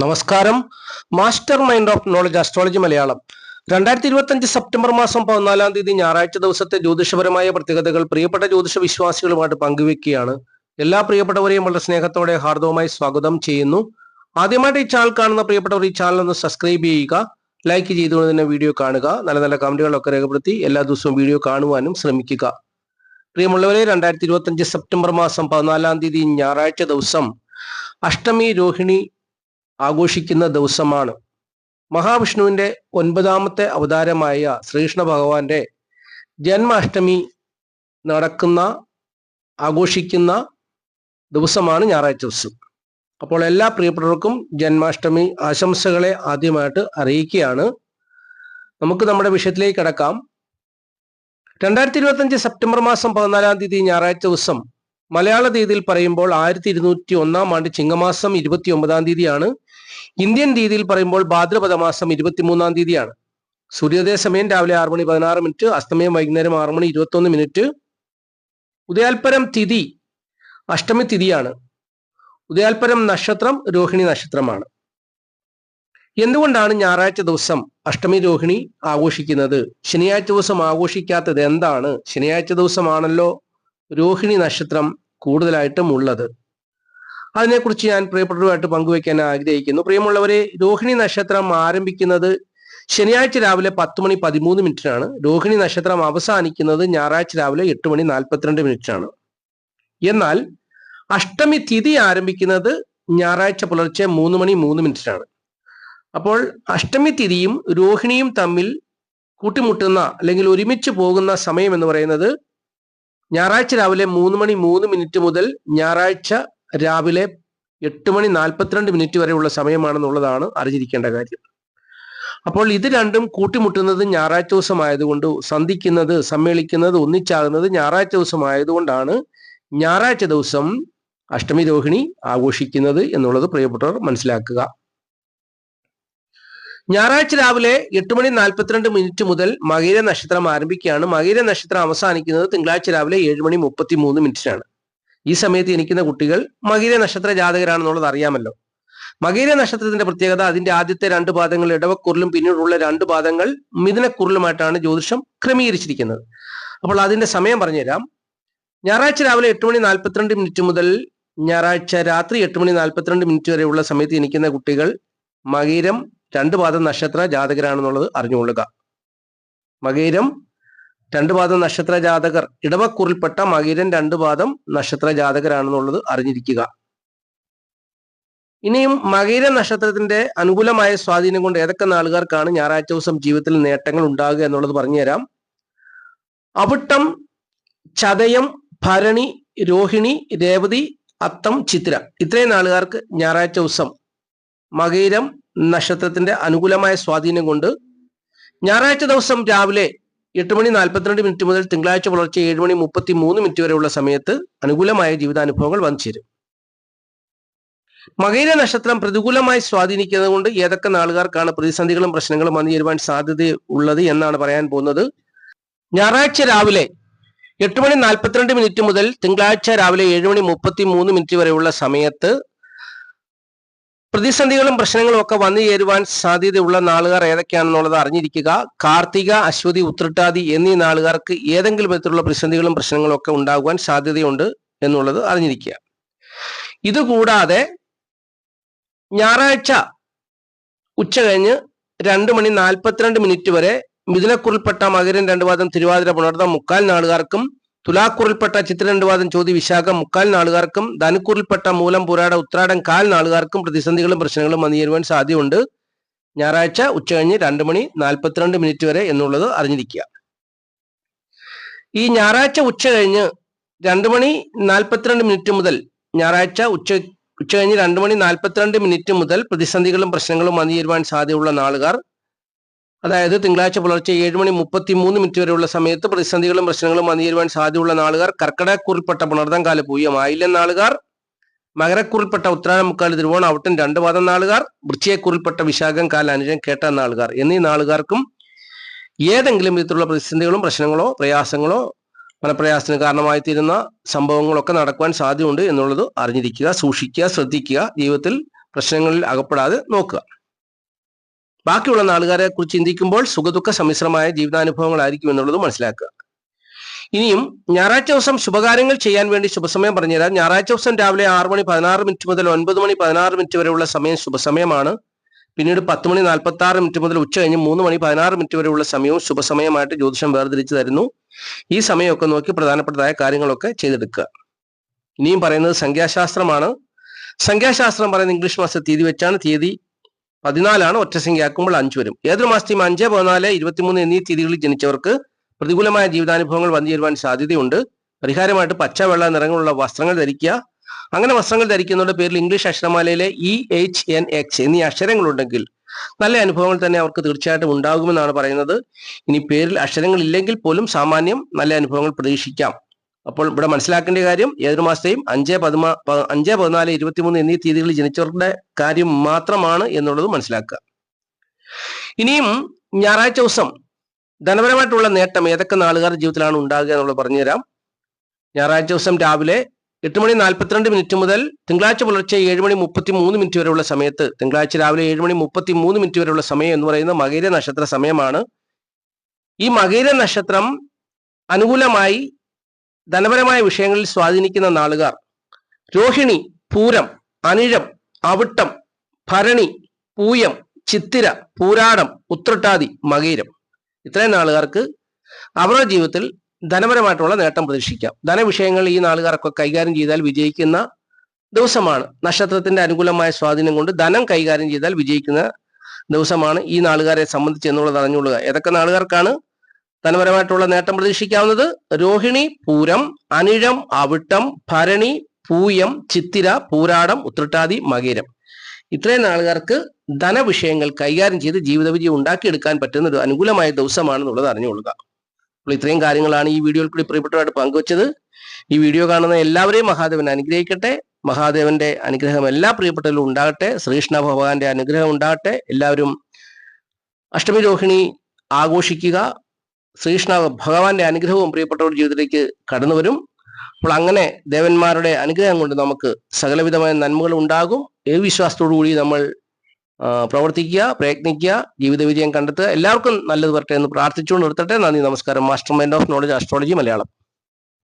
നമസ്കാരം. Master mind of knowledge astrology Malayalam രണ്ടായിരത്തി ഇരുപത്തി സെപ്റ്റംബർ മാസം പതിനാലാം തീയതി ഞായറാഴ്ച ദിവസത്തെ ജ്യോതിഷപരമായ പ്രത്യേകതകൾ പ്രിയപ്പെട്ട ജ്യോതിഷ വിശ്വാസികളുമായിട്ട് പങ്കുവെക്കുകയാണ്. എല്ലാ പ്രിയപ്പെട്ടവരെയും വളരെ സ്നേഹത്തോടെ ഹാർദവമായി സ്വാഗതം ചെയ്യുന്നു. ആദ്യമായിട്ട് ഈ ചാനൽ കാണുന്ന പ്രിയപ്പെട്ടവർ ഈ ചാനൽ ഒന്ന് സബ്സ്ക്രൈബ് ചെയ്യുക ലൈക്ക് ചെയ്തുകൊണ്ട് തന്നെ വീഡിയോ കാണുക നല്ല നല്ല കമന്റുകളൊക്കെ രേഖപ്പെടുത്തി എല്ലാ ദിവസവും വീഡിയോ കാണുവാനും ശ്രമിക്കുക. പ്രിയമുള്ളവരെ രണ്ടായിരത്തി ഇരുപത്തി സെപ്റ്റംബർ മാസം പതിനാലാം തീയതി ഞായറാഴ്ച ദിവസം അഷ്ടമി രോഹിണി ആഘോഷിക്കുന്ന ദിവസമാണ്. മഹാവിഷ്ണുവിന്റെ ഒൻപതാമത്തെ അവതാരമായ ശ്രീകൃഷ്ണ ഭഗവാന്റെ ജന്മാഷ്ടമി നടക്കുന്ന ആഘോഷിക്കുന്ന ദിവസമാണ് ഞായറാഴ്ച ദിവസം. അപ്പോൾ എല്ലാ പ്രിയപ്പെട്ടവർക്കും ജന്മാഷ്ടമി ആശംസകളെ ആദ്യമായിട്ട് അറിയിക്കുകയാണ്. നമുക്ക് നമ്മുടെ വിഷയത്തിലേക്ക് കടക്കാം. രണ്ടായിരത്തി ഇരുപത്തഞ്ച് സെപ്റ്റംബർ മാസം പതിനാലാം തീയതി ഞായറാഴ്ച ദിവസം മലയാള തീയതിയിൽ പറയുമ്പോൾ ആയിരത്തി ഇരുന്നൂറ്റി ഒന്നാം ആണ്ട് ചിങ്ങമാസം ഇരുപത്തി ഒമ്പതാം തീയതിയാണ്. ഇന്ത്യൻ രീതിയിൽ പറയുമ്പോൾ ഭാദ്രപദ മാസം ഇരുപത്തിമൂന്നാം തീയതിയാണ്. സൂര്യോദയ സമയം രാവിലെ ആറ് മണി പതിനാറ് മിനിറ്റ് അസ്തമയം വൈകുന്നേരം ആറ് മണി ഇരുപത്തൊന്ന് മിനിറ്റ്. ഉദയാൽപരം തിഥി അഷ്ടമി തിഥിയാണ്. ഉദയാൽപരം നക്ഷത്രം രോഹിണി നക്ഷത്രമാണ്. എന്തുകൊണ്ടാണ് ഞായറാഴ്ച ദിവസം അഷ്ടമി രോഹിണി ആഘോഷിക്കുന്നത്? ശനിയാഴ്ച ദിവസം ആഘോഷിക്കാത്തത് എന്താണ്? ശനിയാഴ്ച ദിവസമാണല്ലോ രോഹിണി നക്ഷത്രം. കൂടുതലായിട്ടും ഉള്ളത്. അതിനെക്കുറിച്ച് ഞാൻ പ്രിയപ്പെട്ടവരുമായിട്ട് പങ്കുവയ്ക്കാൻ ആഗ്രഹിക്കുന്നു. പ്രിയമുള്ളവരെ രോഹിണി നക്ഷത്രം ആരംഭിക്കുന്നത് ശനിയാഴ്ച രാവിലെ പത്ത് മണി പതിമൂന്ന് മിനിറ്റിനാണ്. രോഹിണി നക്ഷത്രം അവസാനിക്കുന്നത് ഞായറാഴ്ച രാവിലെ എട്ട് മണി നാൽപ്പത്തിരണ്ട് മിനിറ്റിനാണ്. എന്നാൽ അഷ്ടമി തിഥി ആരംഭിക്കുന്നത് ഞായറാഴ്ച പുലർച്ചെ മൂന്ന് മണി മൂന്ന് മിനിറ്റിനാണ്. അപ്പോൾ അഷ്ടമി തിഥിയും രോഹിണിയും തമ്മിൽ കൂട്ടിമുട്ടുന്ന അല്ലെങ്കിൽ ഒരുമിച്ച് പോകുന്ന സമയം എന്ന് പറയുന്നത് ഞായറാഴ്ച രാവിലെ മൂന്ന് മണി മൂന്ന് മിനിറ്റ് മുതൽ ഞായറാഴ്ച രാവിലെ എട്ട് മണി നാൽപ്പത്തിരണ്ട് മിനിറ്റ് വരെയുള്ള സമയമാണെന്നുള്ളതാണ് അറിഞ്ഞിരിക്കേണ്ട കാര്യം. അപ്പോൾ ഇത് രണ്ടും കൂട്ടിമുട്ടുന്നത് ഞായറാഴ്ച ദിവസമായതുകൊണ്ട് സന്ധിക്കുന്നത് സമ്മേളിക്കുന്നത് ഒന്നിച്ചാകുന്നത് ഞായറാഴ്ച ദിവസമായതുകൊണ്ടാണ് ഞായറാഴ്ച ദിവസം അഷ്ടമി രോഹിണി ആഘോഷിക്കുന്നത് എന്നുള്ളത് പ്രിയപ്പെട്ടവർ മനസ്സിലാക്കുക. ഞായറാഴ്ച രാവിലെ എട്ട് മണി നാൽപ്പത്തിരണ്ട് മിനിറ്റ് മുതൽ മകീര നക്ഷത്രം ആരംഭിക്കുകയാണ്. മകീര നക്ഷത്രം അവസാനിക്കുന്നത് തിങ്കളാഴ്ച രാവിലെ ഏഴ് മണി മുപ്പത്തി മൂന്ന് മിനിറ്റിനാണ്. ഈ സമയത്ത് ജനിക്കുന്ന കുട്ടികൾ മകീര നക്ഷത്ര ജാതകരാണെന്നുള്ളത് അറിയാമല്ലോ. മകീര നക്ഷത്രത്തിന്റെ പ്രത്യേകത അതിന്റെ ആദ്യത്തെ രണ്ട് പാദങ്ങൾ ഇടവക്കുറിലും പിന്നീടുള്ള രണ്ട് പാദങ്ങൾ മിഥുനക്കുറിലുമായിട്ടാണ് ജ്യോതിഷം ക്രമീകരിച്ചിരിക്കുന്നത്. അപ്പോൾ അതിന്റെ സമയം പറഞ്ഞുതരാം. ഞായറാഴ്ച രാവിലെ എട്ട് മണി നാൽപ്പത്തിരണ്ട് മിനിറ്റ് മുതൽ ഞായറാഴ്ച രാത്രി എട്ട് മണി നാൽപ്പത്തിരണ്ട് മിനിറ്റ് വരെയുള്ള സമയത്ത് ജനിക്കുന്ന കുട്ടികൾ മകീരം രണ്ട് പാദം നക്ഷത്ര ജാതകരാണെന്നുള്ളത് അറിഞ്ഞുകൊള്ളുക. മകീരം രണ്ട് പാദം നക്ഷത്ര ജാതകർ ഇടവക്കുറിൽപ്പെട്ട മകീരൻ രണ്ട് പാദം നക്ഷത്ര ജാതകരാണെന്നുള്ളത് അറിഞ്ഞിരിക്കുക. ഇനിയും മകീര നക്ഷത്രത്തിന്റെ അനുകൂലമായ സ്വാധീനം കൊണ്ട് ഏതൊക്കെ നാളുകാർക്കാണ് ഞായറാഴ്ച ദിവസം ജീവിതത്തിൽ നേട്ടങ്ങൾ ഉണ്ടാകുക എന്നുള്ളത് പറഞ്ഞുതരാം. അവിട്ടം ചതയം ഭരണി രോഹിണി രേവതി അത്തം ചിത്ര ഇത്രയും നാളുകാർക്ക് ഞായറാഴ്ച ദിവസം മകീരം നക്ഷത്രത്തിന്റെ അനുകൂലമായ സ്വാധീനം കൊണ്ട് ഞായറാഴ്ച ദിവസം രാവിലെ എട്ട് മണി നാൽപ്പത്തിരണ്ട് മിനിറ്റ് മുതൽ തിങ്കളാഴ്ച പുലർച്ചെ ഏഴ് മണി മുപ്പത്തി മൂന്ന് മിനിറ്റ് വരെയുള്ള സമയത്ത് അനുകൂലമായ ജീവിതാനുഭവങ്ങൾ വന്നു ചേരും മകീര നക്ഷത്രം പ്രതികൂലമായി സ്വാധീനിക്കുന്നത് കൊണ്ട് ഏതൊക്കെ നാളുകാർക്കാണ് പ്രതിസന്ധികളും പ്രശ്നങ്ങളും വന്നു ചേരുവാൻ സാധ്യത ഉള്ളത് എന്നാണ് പറയാൻ പോകുന്നത്. ഞായറാഴ്ച രാവിലെ എട്ട് മണി നാൽപ്പത്തിരണ്ട് മിനിറ്റ് മുതൽ തിങ്കളാഴ്ച രാവിലെ ഏഴ് മണി മുപ്പത്തി മൂന്ന് മിനിറ്റ് വരെയുള്ള സമയത്ത് പ്രതിസന്ധികളും പ്രശ്നങ്ങളും ഒക്കെ വന്നു ചേരുവാൻ സാധ്യതയുള്ള നാളുകാർ ഏതൊക്കെയാണെന്നുള്ളത് അറിഞ്ഞിരിക്കുക. കാർത്തിക അശ്വതി ഉത്രട്ടാതി എന്നീ നാളുകാർക്ക് ഏതെങ്കിലും വിധത്തിലുള്ള പ്രതിസന്ധികളും പ്രശ്നങ്ങളും ഒക്കെ ഉണ്ടാകുവാൻ സാധ്യതയുണ്ട് എന്നുള്ളത് അറിഞ്ഞിരിക്കുക. ഇതുകൂടാതെ ഞായറാഴ്ച ഉച്ച കഴിഞ്ഞ് രണ്ട് മണി നാൽപ്പത്തിരണ്ട് മിനിറ്റ് വരെ മിഥുനക്കുറിൽപ്പെട്ട മകരൻ രണ്ടുപാദം തിരുവാതിര പുണർന്ന മുക്കാൽ നാളുകാർക്കും തുലാക്കുറിൽപ്പെട്ട ചിത്ര രണ്ട് ചോതി വിശാഖം മുക്കാൽ നാളുകാർക്കും ധനുക്കുറിൽപ്പെട്ട മൂലം പുരാട ഉത്രാടം കാൽ നാളുകാർക്കും പ്രതിസന്ധികളും പ്രശ്നങ്ങളും വന്നു ചേരുവാൻ സാധ്യതയുണ്ട്. ഞായറാഴ്ച ഉച്ച കഴിഞ്ഞ് രണ്ട് മണി നാൽപ്പത്തിരണ്ട് മിനിറ്റ് വരെ എന്നുള്ളത് അറിഞ്ഞിരിക്കുക. ഈ ഞായറാഴ്ച ഉച്ച കഴിഞ്ഞ് രണ്ട് മണി നാൽപ്പത്തിരണ്ട് മിനിറ്റ് മുതൽ ഞായറാഴ്ച ഉച്ച ഉച്ച കഴിഞ്ഞ് രണ്ട് മണി നാൽപ്പത്തിരണ്ട് മിനിറ്റ് മുതൽ പ്രതിസന്ധികളും പ്രശ്നങ്ങളും വന്നു ചേരുവാൻ സാധ്യതയുള്ള നാളുകാർ അതായത് തിങ്കളാഴ്ച പുലർച്ചെ ഏഴ് മണി മുപ്പത്തി മൂന്ന് മിനിറ്റ് വരെയുള്ള സമയത്ത് പ്രതിസന്ധികളും പ്രശ്നങ്ങളും വന്നു ചേരുവാൻ സാധ്യതയുള്ള നാളുകാർ കർക്കിടകക്കുറിൽപ്പെട്ട പുണർതംകാല പൂയം ആയില്യം നാളുകാർ മകരക്കുറിൽപ്പെട്ട ഉത്തരാഴ മുക്കാൽ തിരുവോണം ഔട്ടൻ രണ്ട് പാദം നാളുകാർ വൃച്ചയെക്കുറിൽപ്പെട്ട വിശാഖം കാല അനുജൻ കേട്ട നാളുകാർ എന്നീ നാളുകാർക്കും ഏതെങ്കിലും വിധത്തിലുള്ള പ്രതിസന്ധികളും പ്രശ്നങ്ങളോ പ്രയാസങ്ങളോ മനപ്രയാസത്തിന് കാരണമായി തീരുന്ന സംഭവങ്ങളൊക്കെ നടക്കുവാൻ സാധ്യതയുണ്ട് എന്നുള്ളത് അറിഞ്ഞിരിക്കുക സൂക്ഷിക്കുക ശ്രദ്ധിക്കുക ജീവിതത്തിൽ പ്രശ്നങ്ങളിൽ അകപ്പെടാതെ നോക്കുക. ബാക്കിയുള്ള നാളുകാരെ കുറിച്ച് ചിന്തിക്കുമ്പോൾ സുഖദുഃഖ സമ്മിശ്രമായ ജീവിതാനുഭവങ്ങളായിരിക്കും എന്നുള്ളത് മനസ്സിലാക്കുക. ഇനിയും ഞായറാഴ്ച ദിവസം ശുഭകാര്യങ്ങൾ ചെയ്യാൻ വേണ്ടി ശുഭസമയം പറഞ്ഞുതരാം. ഞായറാഴ്ച ദിവസം രാവിലെ ആറ് മണി പതിനാറ് മിനിറ്റ് മുതൽ ഒൻപത് മണി പതിനാറ് മിനിറ്റ് വരെയുള്ള സമയം ശുഭസമയമാണ്. പിന്നീട് പത്ത് മണി നാൽപ്പത്തി ആറ് മിനിറ്റ് മുതൽ ഉച്ച കഴിഞ്ഞ് മൂന്ന് മണി പതിനാറ് മിനിറ്റ് വരെയുള്ള സമയവും ശുഭസമയമായിട്ട് ജ്യോതിഷം വേർതിരിച്ചു തരുന്നു. ഈ സമയമൊക്കെ നോക്കി പ്രധാനപ്പെട്ടതായ കാര്യങ്ങളൊക്കെ ചെയ്തെടുക്കുക. ഇനിയും പറയുന്നത് സംഖ്യാശാസ്ത്രമാണ്. സംഖ്യാശാസ്ത്രം പറയുന്ന ഇംഗ്ലീഷ് മാസ തീയതി വെച്ചാണ്. തീയതി പതിനാലാണ് ഒറ്റ സംഖ്യ ആക്കുമ്പോൾ അഞ്ച് വരും. ഏതൊരു മാസത്തെയും അഞ്ച് പതിനാല് ഇരുപത്തിമൂന്ന് എന്നീ തീയതികളിൽ ജനിച്ചവർക്ക് പ്രതികൂലമായ ജീവിതാനുഭവങ്ങൾ വന്നു ചേരുവാൻ സാധ്യതയുണ്ട്. പരിഹാരമായിട്ട് പച്ച വെള്ള നിറങ്ങളുള്ള വസ്ത്രങ്ങൾ ധരിക്കുക. അങ്ങനെ വസ്ത്രങ്ങൾ ധരിക്കുന്നവരുടെ പേരിൽ ഇംഗ്ലീഷ് അക്ഷരമാലയിലെ ഇ എച്ച് എൻ എക്സ് എന്നീ അക്ഷരങ്ങളുണ്ടെങ്കിൽ നല്ല അനുഭവങ്ങൾ തന്നെ അവർക്ക് തീർച്ചയായിട്ടും ഉണ്ടാകുമെന്നാണ് പറയുന്നത്. ഇനി പേരിൽ അക്ഷരങ്ങൾ ഇല്ലെങ്കിൽ പോലും സാമാന്യം നല്ല അനുഭവങ്ങൾ പ്രതീക്ഷിക്കാം. അപ്പോൾ ഇവിടെ മനസ്സിലാക്കേണ്ട കാര്യം ഏതൊരു മാസത്തെയും അഞ്ച് പതിമാ അഞ്ച് പതിനാല് ഇരുപത്തിമൂന്ന് എന്നീ തീയതികളിൽ ജനിച്ചവരുടെ കാര്യം മാത്രമാണ് എന്നുള്ളത് മനസ്സിലാക്കുക. ഇനിയും ഞായറാഴ്ച ദിവസം ധനപരമായിട്ടുള്ള നേട്ടം ഏതൊക്കെ നാളുകാരുടെ ജീവിതത്തിലാണ് ഉണ്ടാകുക എന്നുള്ളത് പറഞ്ഞുതരാം. ഞായറാഴ്ച ദിവസം രാവിലെ എട്ട് മണി നാൽപ്പത്തിരണ്ട് മിനിറ്റ് മുതൽ തിങ്കളാഴ്ച പുലർച്ചെ ഏഴ് മണി മുപ്പത്തി മൂന്ന് മിനിറ്റ് വരെയുള്ള സമയത്ത് തിങ്കളാഴ്ച രാവിലെ ഏഴ് മണി മുപ്പത്തി മൂന്ന് മിനിറ്റ് വരെയുള്ള സമയം എന്ന് പറയുന്ന മകര നക്ഷത്ര സമയമാണ്. ഈ മകര നക്ഷത്രം അനുകൂലമായി ധനപരമായ വിഷയങ്ങളിൽ സ്വാധീനിക്കുന്ന നാളുകാർ. രോഹിണി പൂരം അനിഴം അവിട്ടം ഭരണി പൂയം ചിത്തിര പൂരാടം ഉത്രട്ടാതി മകീരം ഇത്രയും നാളുകാർക്ക് അവരുടെ ജീവിതത്തിൽ ധനപരമായിട്ടുള്ള നേട്ടം പ്രതീക്ഷിക്കാം. ധനവിഷയങ്ങൾ ഈ നാളുകാർക്ക് കൈകാര്യം ചെയ്താൽ വിജയിക്കുന്ന ദിവസമാണ്. നക്ഷത്രത്തിന്റെ അനുകൂലമായ സ്വാധീനം കൊണ്ട് ധനം കൈകാര്യം ചെയ്താൽ വിജയിക്കുന്ന ദിവസമാണ് ഈ നാളുകാരെ സംബന്ധിച്ച് എന്നുള്ളത് അറിഞ്ഞുകൊള്ളുക. ഏതൊക്കെ നാളുകാർക്കാണ് ധനപരമായിട്ടുള്ള നേട്ടം പ്രതീക്ഷിക്കാവുന്നത് രോഹിണി പൂരം അനിഴം അവിട്ടം ഭരണി പൂയം ചിത്തിര പൂരാടം ഉത്രട്ടാതി മകീരം. ഇത്രയും ആളുകാർക്ക് ധനവിഷയങ്ങൾ കൈകാര്യം ചെയ്ത് ജീവിത വിജയം ഉണ്ടാക്കിയെടുക്കാൻ പറ്റുന്ന ഒരു അനുകൂലമായ ദിവസമാണെന്നുള്ളത് അറിഞ്ഞുകൊള്ളുക. അപ്പോൾ ഇത്രയും കാര്യങ്ങളാണ് ഈ വീഡിയോയിൽ കൂടി പ്രിയപ്പെട്ടവരായിട്ട് പങ്കുവച്ചത്. ഈ വീഡിയോ കാണുന്ന എല്ലാവരെയും മഹാദേവൻ അനുഗ്രഹിക്കട്ടെ. മഹാദേവന്റെ അനുഗ്രഹം എല്ലാ പ്രിയപ്പെട്ടവരിലും ഉണ്ടാകട്ടെ. ശ്രീകൃഷ്ണ ഭഗവാന്റെ അനുഗ്രഹം ഉണ്ടാകട്ടെ. എല്ലാവരും അഷ്ടമി രോഹിണി ആഘോഷിക്കുക. ശ്രീകൃഷ്ണ ഭഗവാന്റെ അനുഗ്രഹവും പ്രിയപ്പെട്ടവരുടെ ജീവിതത്തിലേക്ക് കടന്നു വരും. അപ്പോൾ അങ്ങനെ ദേവന്മാരുടെ അനുഗ്രഹം കൊണ്ട് നമുക്ക് സകലവിധമായ നന്മകൾ ഉണ്ടാകും. ഏ വിശ്വാസത്തോടു കൂടി നമ്മൾ പ്രവർത്തിക്കുക പ്രയത്നിക്കുക ജീവിത വിജയം കണ്ടെത്തുക. എല്ലാവർക്കും നല്ലത് വരട്ടെ എന്ന് പ്രാർത്ഥിച്ചുകൊണ്ട് നിർത്തട്ടെ. നന്ദി നമസ്കാരം. Master mind of knowledge astrology Malayalam.